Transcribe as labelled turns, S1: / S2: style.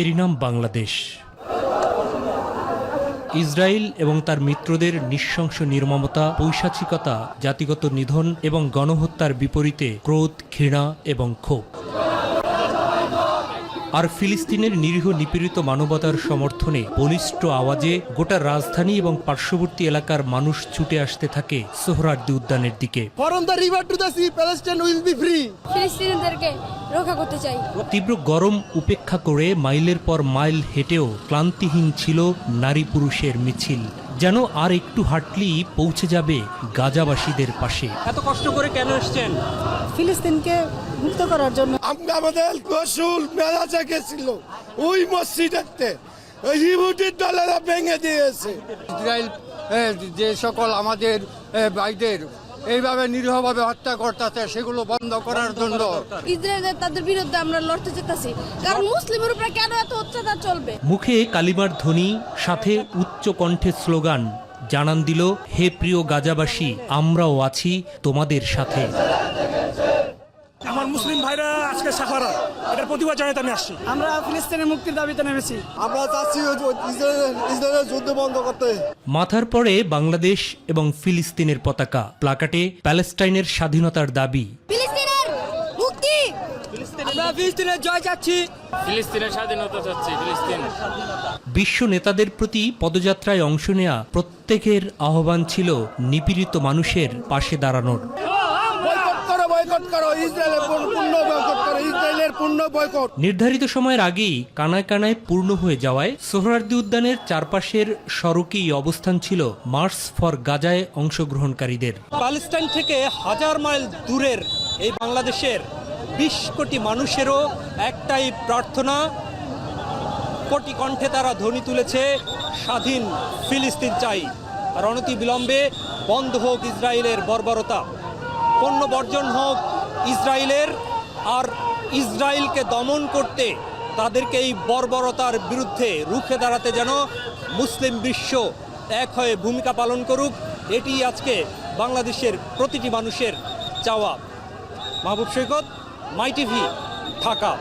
S1: এরই নাম বাংলাদেশ। ইসরায়েল এবং তার মিত্রদের নৃশংস নির্মমতা পৈশাচিকতা জাতিগত নিধন এবং গণহত্যার বিপরীতে ক্রোধ ঘৃণা এবং ক্ষোভ। আর ফিলিস্তিনের নিরীহ নিপীড়িত মানবতার সমর্থনে বলিষ্ঠ আওয়াজে গোটা রাজধানী এবং পার্শ্ববর্তী এলাকার মানুষ ছুটে আসতে থাকে সোহরার্দি উদ্যানের দিকে.
S2: ফিলিস্তিনিদেরকে রক্ষা করতে চাই।
S1: তীব্র গরম উপেক্ষা করে মাইলের পর মাইল হেঁটেও ক্লান্তিহীন ছিল নারী পুরুষের মিছিল। যেন আর একটু হাঁটলেই পৌঁছে যাবে গাজাবাসীদের পাশে। এত কষ্ট করে কেন এসছেন?
S3: ফিলিস্তিনকে মুক্ত করার জন্য
S4: আমরা আমাদের রসুল মেলাজে গেছিল ওই মসজিদেতে ওই ইহুদির দলেরা ভেঙে দিয়েছে।
S5: ইসরায়েল যে সকল আমাদের ভাইদের এইভাবে নিরীহভাবে হত্যা করতেছে সেগুলো বন্ধ করার জন্য।
S2: ইসরায়েলের তাদের বিরুদ্ধে আমরা লড়তে যেতেছি কারণ মুসলিমের উপরে কেন এত অত্যাচার চলবে?
S1: মুখে কালিমার ধ্বনি সাথে উচ্চ কণ্ঠে স্লোগান জানান দিল হে প্রিয় গাজাবাসী আমরাও আছি তোমাদের সাথে।
S6: মুসলিম ভাইরা আজকে সাফারা। এটার প্রতিবাদ জানাতে আমি আসছি।
S3: আমরা ফিলিস্তিনের মুক্তির দাবিতে নেমেছি।
S4: আমরা চাচ্ছি ইসরায়েলের যুদ্ধ বন্ধ করতে।
S1: মাথার পরে বাংলাদেশ এবং ফিলিস্তিনের পতাকা প্লাকাটে প্যালেস্টাইনের স্বাধীনতার দাবি।
S2: ফিলিস্তিনের মুক্তি!
S3: আমরা ফিলিস্তিনের জয় চাচ্ছি।
S7: ফিলিস্তিনের স্বাধীনতা চাচ্ছি ফিলিস্তিন।
S1: বিশ্ব নেতাদের প্রতি পদযাত্রায় অংশ নেয়া প্রত্যেকের আহ্বান ছিল নিপীড়িত মানুষের পাশে দাঁড়ানোর।
S4: বয়কট করো ইসরায়েলের পূর্ণ বয়কট করো ইসরায়েলের পূর্ণ বয়কট।
S1: নির্ধারিত সময়ের আগেই কানায় কানায় পূর্ণ হয়ে যাওয়ায় সোহরার্দি উদ্যানের চারপাশের সড়কেই অবস্থান ছিল মার্চ ফর গাজায় অংশগ্রহণকারীদের।
S8: প্যালেস্টাইন থেকে হাজার মাইল দূরের এই বাংলাদেশের বিশ কোটি মানুষেরও একটাই প্রার্থনা কোটি কণ্ঠে তারা ধ্বনি তুলেছে স্বাধীন ফিলিস্তিন চাই। আর অনতি বিলম্বে বন্ধ হোক ইসরায়েলের বর্বরতা। পণ্য বর্জন হোক ইসরায়েলের, আর ইসরায়েলকে দমন করতে তাদেরকে এই বর্বরতার বিরুদ্ধে রুখে দাঁড়াতে যেন মুসলিম বিশ্ব এক হয়ে ভূমিকা পালন করুক, এটি আজকে বাংলাদেশের প্রতিটি মানুষের চাওয়া। Mahbub Saikat My TV Dhaka.